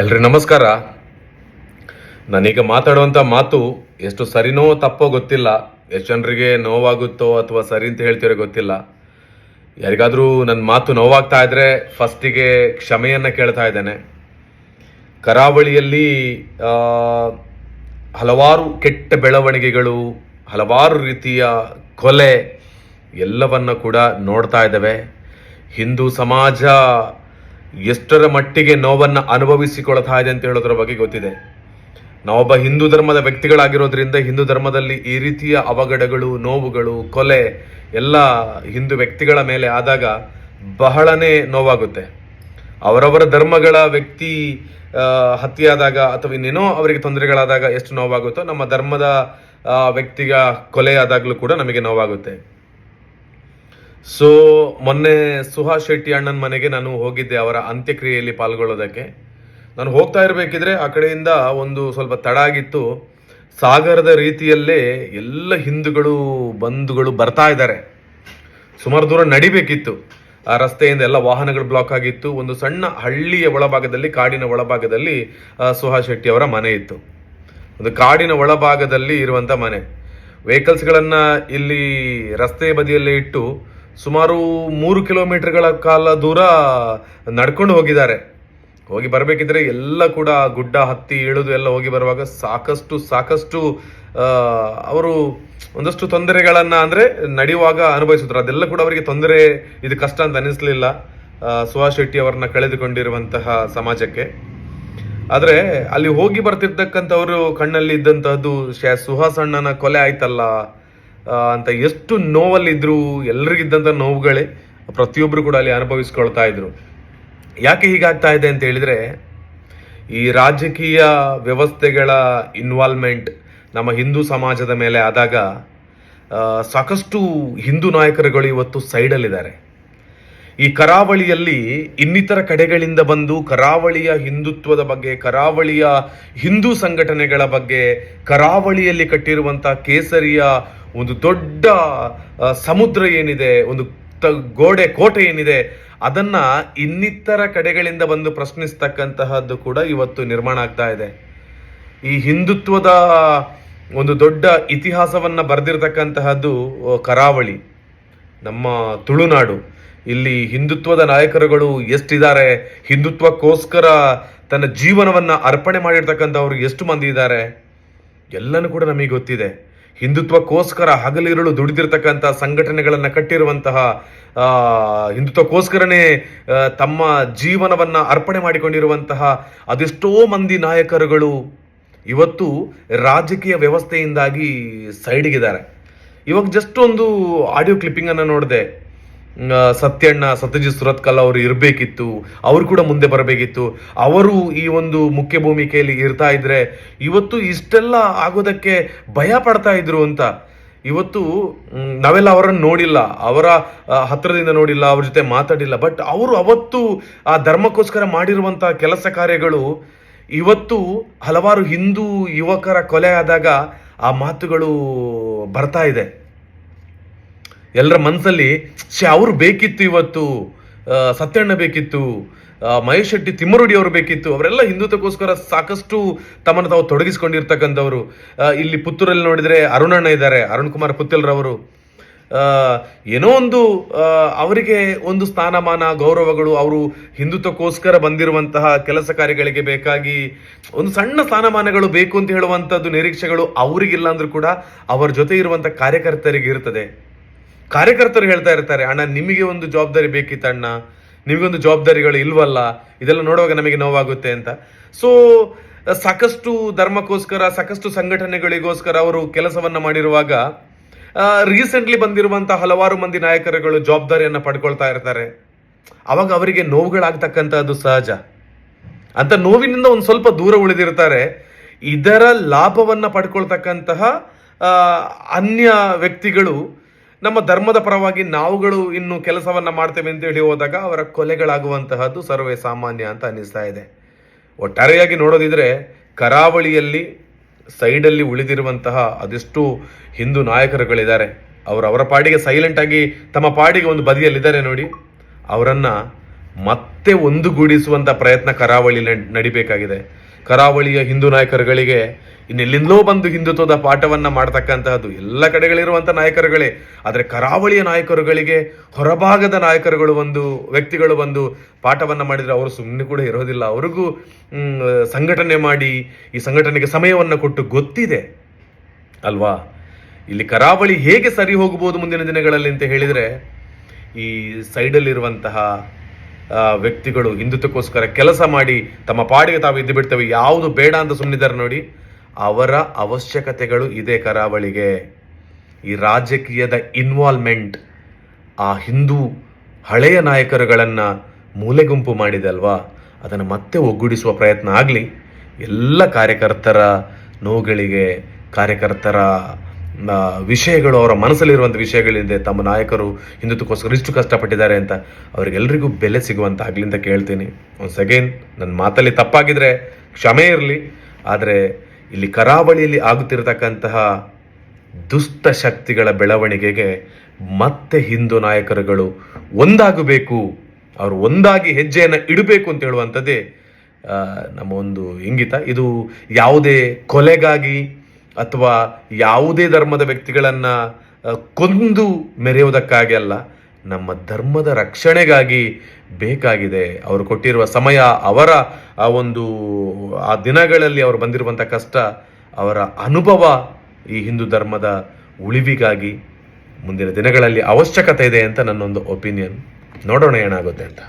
ಎಲ್ರಿ ನಮಸ್ಕಾರ. ನಾನೀಗ ಮಾತಾಡುವಂಥ ಮಾತು ಎಷ್ಟು ಸರಿನೋ ತಪ್ಪೋ ಗೊತ್ತಿಲ್ಲ. ಎಷ್ಟು ಜನರಿಗೆ ನೋವಾಗುತ್ತೋ ಅಥವಾ ಸರಿ ಅಂತ ಹೇಳ್ತಿರೋ ಗೊತ್ತಿಲ್ಲ. ಯಾರಿಗಾದರೂ ನನ್ನ ಮಾತು ನೋವಾಗ್ತಾ ಇದ್ರೆ ಫಸ್ಟಿಗೆ ಕ್ಷಮೆಯನ್ನು ಕೇಳ್ತಾ ಇದ್ದೇನೆ. ಕರಾವಳಿಯಲ್ಲಿ ಹಲವಾರು ಕೆಟ್ಟ ಬೆಳವಣಿಗೆಗಳು, ಹಲವಾರು ರೀತಿಯ ಕೊಲೆ ಎಲ್ಲವನ್ನು ಕೂಡ ನೋಡ್ತಾ ಇದ್ದಾವೆ. ಹಿಂದೂ ಸಮಾಜ ಎಷ್ಟರ ಮಟ್ಟಿಗೆ ನೋವನ್ನು ಅನುಭವಿಸಿಕೊಳ್ತಾ ಇದೆ ಅಂತ ಹೇಳೋದ್ರ ಬಗ್ಗೆ ಗೊತ್ತಿದೆ. ನಾವೊಬ್ಬ ಹಿಂದೂ ಧರ್ಮದ ವ್ಯಕ್ತಿಗಳಾಗಿರೋದ್ರಿಂದ ಹಿಂದೂ ಧರ್ಮದಲ್ಲಿ ಈ ರೀತಿಯ ಅವಘಡಗಳು, ನೋವುಗಳು, ಕೊಲೆ ಎಲ್ಲ ಹಿಂದೂ ವ್ಯಕ್ತಿಗಳ ಮೇಲೆ ಆದಾಗ ಬಹಳನೇ ನೋವಾಗುತ್ತೆ. ಅವರವರ ಧರ್ಮಗಳ ವ್ಯಕ್ತಿ ಹತ್ಯೆಯಾದಾಗ ಅಥವಾ ಇನ್ನೇನೋ ಅವರಿಗೆ ತೊಂದರೆಗಳಾದಾಗ ಎಷ್ಟು ನೋವಾಗುತ್ತೋ ನಮ್ಮ ಧರ್ಮದ ವ್ಯಕ್ತಿಗಳ ವ್ಯಕ್ತಿಗ ಕೊಲೆ ಆದಾಗಲೂ ಕೂಡ ನಮಗೆ ನೋವಾಗುತ್ತೆ. ಸೊ ಮೊನ್ನೆ ಸುಹಾಸ್ ಶೆಟ್ಟಿ ಅಣ್ಣನ ಮನೆಗೆ ನಾನು ಹೋಗಿದ್ದೆ ಅವರ ಅಂತ್ಯಕ್ರಿಯೆಯಲ್ಲಿ ಪಾಲ್ಗೊಳ್ಳೋದಕ್ಕೆ. ನಾನು ಹೋಗ್ತಾ ಇರಬೇಕಿದ್ರೆ ಆ ಕಡೆಯಿಂದ ಒಂದು ಸ್ವಲ್ಪ ತಡ ಆಗಿತ್ತು. ಸಾಗರದ ರೀತಿಯಲ್ಲೇ ಎಲ್ಲ ಹಿಂದೂಗಳು, ಬಂಧುಗಳು ಬರ್ತಾ ಇದ್ದಾರೆ. ಸುಮಾರು ದೂರ ನಡಿಬೇಕಿತ್ತು. ಆ ರಸ್ತೆಯಿಂದ ಎಲ್ಲ ವಾಹನಗಳು ಬ್ಲಾಕ್ ಆಗಿತ್ತು. ಒಂದು ಸಣ್ಣ ಹಳ್ಳಿಯ ಒಳಭಾಗದಲ್ಲಿ, ಕಾಡಿನ ಒಳಭಾಗದಲ್ಲಿ ಸುಹಾಸ್ ಶೆಟ್ಟಿ ಅವರ ಮನೆ ಇತ್ತು. ಒಂದು ಕಾಡಿನ ಒಳಭಾಗದಲ್ಲಿ ಇರುವಂತ ಮನೆ. ವೆಹಿಕಲ್ಸ್ಗಳನ್ನು ಇಲ್ಲಿ ರಸ್ತೆ ಬದಿಯಲ್ಲೇ ಇಟ್ಟು ಸುಮಾರು ಮೂರು ಕಿಲೋಮೀಟರ್ಗಳ ಕಾಲ ದೂರ ನಡ್ಕೊಂಡು ಹೋಗಿದ್ದಾರೆ. ಹೋಗಿ ಬರಬೇಕಿದ್ರೆ ಎಲ್ಲ ಕೂಡ ಗುಡ್ಡ, ಹತ್ತಿ, ಇಳಿದು ಎಲ್ಲ ಹೋಗಿ ಬರುವಾಗ ಸಾಕಷ್ಟು ಸಾಕಷ್ಟು ಅವರು ಒಂದಷ್ಟು ತೊಂದರೆಗಳನ್ನು ಅಂದ್ರೆ ನಡೆಯುವಾಗ ಅನುಭವಿಸಿದ್ರು. ಅದೆಲ್ಲ ಕೂಡ ಅವರಿಗೆ ತೊಂದರೆ, ಇದು ಕಷ್ಟ ಅಂತ ಅನಿಸ್ಲಿಲ್ಲ. ಸುಹಾಸ್ ಶೆಟ್ಟಿ ಅವರನ್ನ ಕಳೆದುಕೊಂಡಿರುವಂತಹ ಸಮಾಜಕ್ಕೆ. ಆದರೆ ಅಲ್ಲಿ ಹೋಗಿ ಬರ್ತಿರ್ತಕ್ಕಂಥವರು ಕಣ್ಣಲ್ಲಿ ಇದ್ದಂತಹದ್ದು ಸುಹಾಸ್ ಅಣ್ಣನ ಕೊಲೆ ಆಯ್ತಲ್ಲ. ಅಂತ ಎಷ್ಟು ನೋವಲ್ಲಿದ್ದರು ಎಲ್ರಿಗಿದ್ದಂಥ ನೋವುಗಳೇ ಪ್ರತಿಯೊಬ್ಬರು ಕೂಡ ಅಲ್ಲಿ ಅನುಭವಿಸ್ಕೊಳ್ತಾ ಇದ್ರು. ಯಾಕೆ ಹೀಗಾಗ್ತಾ ಇದೆ ಅಂತ ಹೇಳಿದರೆ, ಈ ರಾಜಕೀಯ ವ್ಯವಸ್ಥೆಗಳ ಇನ್ವಾಲ್ವ್ಮೆಂಟ್ ನಮ್ಮ ಹಿಂದೂ ಸಮಾಜದ ಮೇಲೆ ಆದಾಗ ಸಾಕಷ್ಟು ಹಿಂದೂ ನಾಯಕರುಗಳು ಇವತ್ತು ಸೈಡಲ್ಲಿದ್ದಾರೆ. ಈ ಕರಾವಳಿಯಲ್ಲಿ ಇನ್ನಿತರ ಕಡೆಗಳಿಂದ ಬಂದು ಕರಾವಳಿಯ ಹಿಂದುತ್ವದ ಬಗ್ಗೆ, ಕರಾವಳಿಯ ಹಿಂದೂ ಸಂಘಟನೆಗಳ ಬಗ್ಗೆ, ಕರಾವಳಿಯಲ್ಲಿ ಕಟ್ಟಿರುವಂಥ ಕೇಸರಿಯ ಒಂದು ದೊಡ್ಡ ಸಮುದ್ರ ಏನಿದೆ, ಒಂದು ಗೋಡೆ, ಕೋಟೆ ಏನಿದೆ, ಅದನ್ನ ಇನ್ನಿತರ ಕಡೆಗಳಿಂದ ಬಂದು ಪ್ರಶ್ನಿಸ್ತಕ್ಕಂತಹದ್ದು ಕೂಡ ಇವತ್ತು ನಿರ್ಮಾಣ ಆಗ್ತಾ ಇದೆ. ಈ ಹಿಂದುತ್ವದ ಒಂದು ದೊಡ್ಡ ಇತಿಹಾಸವನ್ನ ಬರೆದಿರತಕ್ಕಂತಹದ್ದು ಕರಾವಳಿ, ನಮ್ಮ ತುಳುನಾಡು. ಇಲ್ಲಿ ಹಿಂದುತ್ವದ ನಾಯಕರುಗಳು ಎಷ್ಟಿದ್ದಾರೆ, ಹಿಂದುತ್ವಕ್ಕೋಸ್ಕರ ತನ್ನ ಜೀವನವನ್ನ ಅರ್ಪಣೆ ಮಾಡಿರ್ತಕ್ಕಂಥವ್ರು ಎಷ್ಟು ಮಂದಿ ಇದ್ದಾರೆ? ಎಲ್ಲನೂ ಕೂಡ ನಮಗೆ ಗೊತ್ತಿದೆ. ಹಿಂದುತ್ವಕ್ಕೋಸ್ಕರ ಹಗಲಿರುಳು ದುಡಿದಿರ್ತಕ್ಕಂಥ ಸಂಘಟನೆಗಳನ್ನು ಕಟ್ಟಿರುವಂತಹ ಹಿಂದುತ್ವಕ್ಕೋಸ್ಕರನೇ ತಮ್ಮ ಜೀವನವನ್ನು ಅರ್ಪಣೆ ಮಾಡಿಕೊಂಡಿರುವಂತಹ ಅದೆಷ್ಟೋ ಮಂದಿ ನಾಯಕರುಗಳು ಇವತ್ತು ರಾಜಕೀಯ ವ್ಯವಸ್ಥೆಯಿಂದಾಗಿ ಸೈಡ್ಗಿದ್ದಾರೆ. ಇವಾಗ ಜಸ್ಟ್ ಒಂದು ಆಡಿಯೋ ಕ್ಲಿಪ್ಪಿಂಗನ್ನು ನೋಡಿದೆ. ಸತ್ಯಣ್ಣ, ಸತ್ಯಜಿತ್ ಸುರತ್ಕಲ್ ಅವರು ಇರಬೇಕಿತ್ತು, ಅವರು ಕೂಡ ಮುಂದೆ ಬರಬೇಕಿತ್ತು. ಅವರು ಈ ಒಂದು ಮುಖ್ಯ ಭೂಮಿಕೆಯಲ್ಲಿ ಇರ್ತಾ ಇದ್ರೆ ಇವತ್ತು ಇಷ್ಟೆಲ್ಲ ಆಗೋದಕ್ಕೆ ಭಯ ಪಡ್ತಾ ಇದ್ರು ಅಂತ. ಇವತ್ತು ನಾವೆಲ್ಲ ಅವರನ್ನು ನೋಡಿಲ್ಲ, ಅವರ ಹತ್ತಿರದಿಂದ ನೋಡಿಲ್ಲ, ಅವ್ರ ಜೊತೆ ಮಾತಾಡಿಲ್ಲ. ಬಟ್ ಅವರು ಅವತ್ತು ಆ ಧರ್ಮಕ್ಕೋಸ್ಕರ ಮಾಡಿರುವಂತಹ ಕೆಲಸ ಕಾರ್ಯಗಳು, ಇವತ್ತು ಹಲವಾರು ಹಿಂದೂ ಯುವಕರ ಕೊಲೆ ಆದಾಗ ಆ ಮಾತುಗಳು ಬರ್ತಾ ಇದೆ. ಎಲ್ಲರ ಮನಸ್ಸಲ್ಲಿ ಶೇ ಅವ್ರು ಬೇಕಿತ್ತು ಇವತ್ತು ಸತ್ಯಣ್ಣ ಬೇಕಿತ್ತು ಮಹೇಶ್ ಶೆಟ್ಟಿ, ತಿಮ್ಮರುಡಿ ಅವರು ಬೇಕಿತ್ತು, ಅವರೆಲ್ಲ ಹಿಂದುತ್ವಕ್ಕೋಸ್ಕರ ಸಾಕಷ್ಟು ತಮ್ಮನ್ನು ತಾವು ತೊಡಗಿಸ್ಕೊಂಡಿರ್ತಕ್ಕಂಥವ್ರು. ಇಲ್ಲಿ ಪುತ್ತೂರಲ್ಲಿ ನೋಡಿದರೆ ಅರುಣಣ್ಣ ಇದ್ದಾರೆ, ಅರುಣ್ ಕುಮಾರ್ ಪುತ್ತಲ್ರವರು ಏನೋ ಒಂದು ಅವರಿಗೆ ಒಂದು ಸ್ಥಾನಮಾನ, ಗೌರವಗಳು, ಅವರು ಹಿಂದುತ್ವಕ್ಕೋಸ್ಕರ ಬಂದಿರುವಂತಹ ಕೆಲಸ ಕಾರ್ಯಗಳಿಗೆ ಬೇಕಾಗಿ ಒಂದು ಸಣ್ಣ ಸ್ಥಾನಮಾನಗಳು ಬೇಕು ಅಂತ ಹೇಳುವಂಥದ್ದು ನಿರೀಕ್ಷೆಗಳು ಅವರಿಗಿಲ್ಲ ಅಂದ್ರೂ ಕೂಡ, ಅವರ ಜೊತೆ ಇರುವಂಥ ಕಾರ್ಯಕರ್ತರಿಗೆ ಇರ್ತದೆ. ಕಾರ್ಯಕರ್ತರು ಹೇಳ್ತಾ ಇರ್ತಾರೆ, ಅಣ್ಣ, ನಿಮಗೆ ಒಂದು ಜವಾಬ್ದಾರಿ ಬೇಕಿತ್ತು ಅಣ್ಣ. ನಿಮಗೊಂದು ಜವಾಬ್ದಾರಿಗಳು ಇಲ್ವಲ್ಲ. ಇದೆಲ್ಲ ನೋಡುವಾಗ ನಮಗೆ ನೋವಾಗುತ್ತೆ ಅಂತ. ಸೊ ಸಾಕಷ್ಟು ಧರ್ಮಕ್ಕೋಸ್ಕರ, ಸಾಕಷ್ಟು ಸಂಘಟನೆಗಳಿಗೋಸ್ಕರ ಅವರು ಕೆಲಸವನ್ನ ಮಾಡಿರುವಾಗ ರೀಸೆಂಟ್ಲಿ ಬಂದಿರುವಂತಹ ಹಲವಾರು ಮಂದಿ ನಾಯಕರುಗಳು ಜವಾಬ್ದಾರಿಯನ್ನು ಪಡ್ಕೊಳ್ತಾ ಇರ್ತಾರೆ. ಅವಾಗ ಅವರಿಗೆ ನೋವುಗಳಾಗ್ತಕ್ಕಂಥದ್ದು ಸಹಜ. ಅಂತ ನೋವಿನಿಂದ ಒಂದು ಸ್ವಲ್ಪ ದೂರ ಉಳಿದಿರ್ತಾರೆ. ಇದರ ಲಾಭವನ್ನ ಪಡ್ಕೊಳ್ತಕ್ಕಂತಹ ಅನ್ಯ ವ್ಯಕ್ತಿಗಳು ನಮ್ಮ ಧರ್ಮದ ಪರವಾಗಿ ನಾವುಗಳು ಇನ್ನು ಕೆಲಸವನ್ನ ಮಾಡ್ತೇವೆ ಅಂತ ಹೇಳಿ ಹೋದಾಗ ಅವರ ಕೊಲೆಗಳಾಗುವಂತಹದ್ದು ಸರ್ವೇ ಸಾಮಾನ್ಯ ಅಂತ ಅನಿಸ್ತಾ ಇದೆ. ಒಟ್ಟಾರೆಯಾಗಿ ನೋಡೋದಿದ್ರೆ ಕರಾವಳಿಯಲ್ಲಿ, ಸೈಡಲ್ಲಿ ಉಳಿದಿರುವಂತಹ ಅದೆಷ್ಟು ಹಿಂದೂ ನಾಯಕರುಗಳಿದ್ದಾರೆ. ಅವರು ಅವರ ಪಾಡಿಗೆ ಸೈಲೆಂಟ್ ಆಗಿ ತಮ್ಮ ಪಾಡಿಗೆ ಒಂದು ಬದಿಯಲ್ಲಿದ್ದಾರೆ ನೋಡಿ. ಅವರನ್ನ ಮತ್ತೆ ಒಂದುಗೂಡಿಸುವಂತ ಪ್ರಯತ್ನ ಕರಾವಳಿ ನಡಿಬೇಕಾಗಿದೆ. ಕರಾವಳಿಯ ಹಿಂದೂ ನಾಯಕರುಗಳಿಗೆ ಇನ್ನೆಲ್ಲಿಂದಲೋ ಬಂದು ಹಿಂದುತ್ವದ ಪಾಠವನ್ನು ಮಾಡ್ತಕ್ಕಂತಹದ್ದು ಎಲ್ಲ ಕಡೆಗಳಿರುವಂಥ ನಾಯಕರುಗಳೇ. ಆದರೆ ಕರಾವಳಿಯ ನಾಯಕರುಗಳಿಗೆ, ಹೊರಭಾಗದ ನಾಯಕರುಗಳು ಒಂದು ವ್ಯಕ್ತಿಗಳು ಬಂದು ಪಾಠವನ್ನು ಮಾಡಿದರೆ ಅವರು ಸುಮ್ಮನೆ ಕೂಡ ಇರೋದಿಲ್ಲ. ಅವ್ರಿಗೂ ಸಂಘಟನೆ ಮಾಡಿ, ಈ ಸಂಘಟನೆಗೆ ಸಮಯವನ್ನು ಕೊಟ್ಟು ಗೊತ್ತಿದೆ. ಅಲ್ವಾ? ಇಲ್ಲಿ ಕರಾವಳಿ ಹೇಗೆ ಸರಿ ಹೋಗಬಹುದು ಮುಂದಿನ ದಿನಗಳಲ್ಲಿ ಅಂತ ಹೇಳಿದರೆ, ಈ ಸೈಡಲ್ಲಿರುವಂತಹ ವ್ಯಕ್ತಿಗಳು ಹಿಂದುತ್ವಕ್ಕೋಸ್ಕರ ಕೆಲಸ ಮಾಡಿ ತಮ್ಮ ಪಾಡಿಗೆ ತಾವು ಇದ್ದು ಬಿಡ್ತವೆ. ಯಾವುದು ಬೇಡ ಅಂತ ಸುಮ್ಮನಿದ್ದಾರೆ ನೋಡಿ. ಅವರ ಅವಶ್ಯಕತೆಗಳು ಇದೆ ಕರಾವಳಿಗೆ. ಈ ರಾಜಕೀಯದ ಇನ್ವಾಲ್ವ್ಮೆಂಟ್ ಆ ಹಿಂದೂ ಹಳೆಯ ನಾಯಕರುಗಳನ್ನು ಮೂಲೆಗುಂಪು ಮಾಡಿದೆ ಅಲ್ವಾ ಅದನ್ನು ಮತ್ತೆ ಒಗ್ಗೂಡಿಸುವ ಪ್ರಯತ್ನ ಆಗಲಿ. ಎಲ್ಲ ಕಾರ್ಯಕರ್ತರ ನೋವುಗಳಿಗೆ ಕಾರ್ಯಕರ್ತರ ವಿಷಯಗಳು ಅವರ ಮನಸ್ಸಲ್ಲಿರುವಂಥ ವಿಷಯಗಳಿದೆ ತಮ್ಮ ನಾಯಕರು ಹಿಂದುತ್ವಕ್ಕೋಸ್ಕರ ಇಷ್ಟು ಕಷ್ಟಪಟ್ಟಿದ್ದಾರೆ ಅಂತ ಅವರಿಗೆಲ್ಲರಿಗೂ ಬೆಲೆ ಸಿಗುವಂತ ಆಗಲಿ ಅಂತ ಕೇಳ್ತೀನಿ. ಒನ್ಸ್ ಅಗೇನ್ ನನ್ನ ಮಾತಲ್ಲಿ ತಪ್ಪಾಗಿದ್ರೆ ಕ್ಷಮೆ ಇರಲಿ. ಆದರೆ ಇಲ್ಲಿ ಕರಾವಳಿಯಲ್ಲಿ ಆಗುತ್ತಿರತಕ್ಕಂತಹ ದುಷ್ಟ ಶಕ್ತಿಗಳ ಬೆಳವಣಿಗೆಗೆ ಮತ್ತೆ ಹಿಂದೂ ನಾಯಕರುಗಳು ಒಂದಾಗಬೇಕು, ಅವರು ಒಂದಾಗಿ ಹೆಜ್ಜೆಯನ್ನು ಇಡಬೇಕು ಅಂತ ಹೇಳುವಂಥದ್ದೇ ನಮ್ಮ ಒಂದು ಇಂಗಿತ. ಇದು ಯಾವುದೇ ಕೊಲೆಗಾಗಿ ಅಥವಾ ಯಾವುದೇ ಧರ್ಮದ ವ್ಯಕ್ತಿಗಳನ್ನು ಕೊಂದು ಮೆರೆಯುವುದಕ್ಕಾಗಿ ಅಲ್ಲ ನಮ್ಮ ಧರ್ಮದ ರಕ್ಷಣೆಗಾಗಿ ಬೇಕಾಗಿದೆ. ಅವರು ಕೊಟ್ಟಿರುವ ಸಮಯ, ಅವರ ಆ ಒಂದು, ಆ ದಿನಗಳಲ್ಲಿ ಅವರು ಬಂದಿರುವಂಥ ಕಷ್ಟ, ಅವರ ಅನುಭವ ಈ ಹಿಂದೂ ಧರ್ಮದ ಉಳಿವಿಗಾಗಿ ಮುಂದಿನ ದಿನಗಳಲ್ಲಿ ಅವಶ್ಯಕತೆ ಇದೆ ಅಂತ ನನ್ನೊಂದು ಒಪಿನಿಯನ್ ನೋಡೋಣ ಏನಾಗುತ್ತೆ ಅಂತ.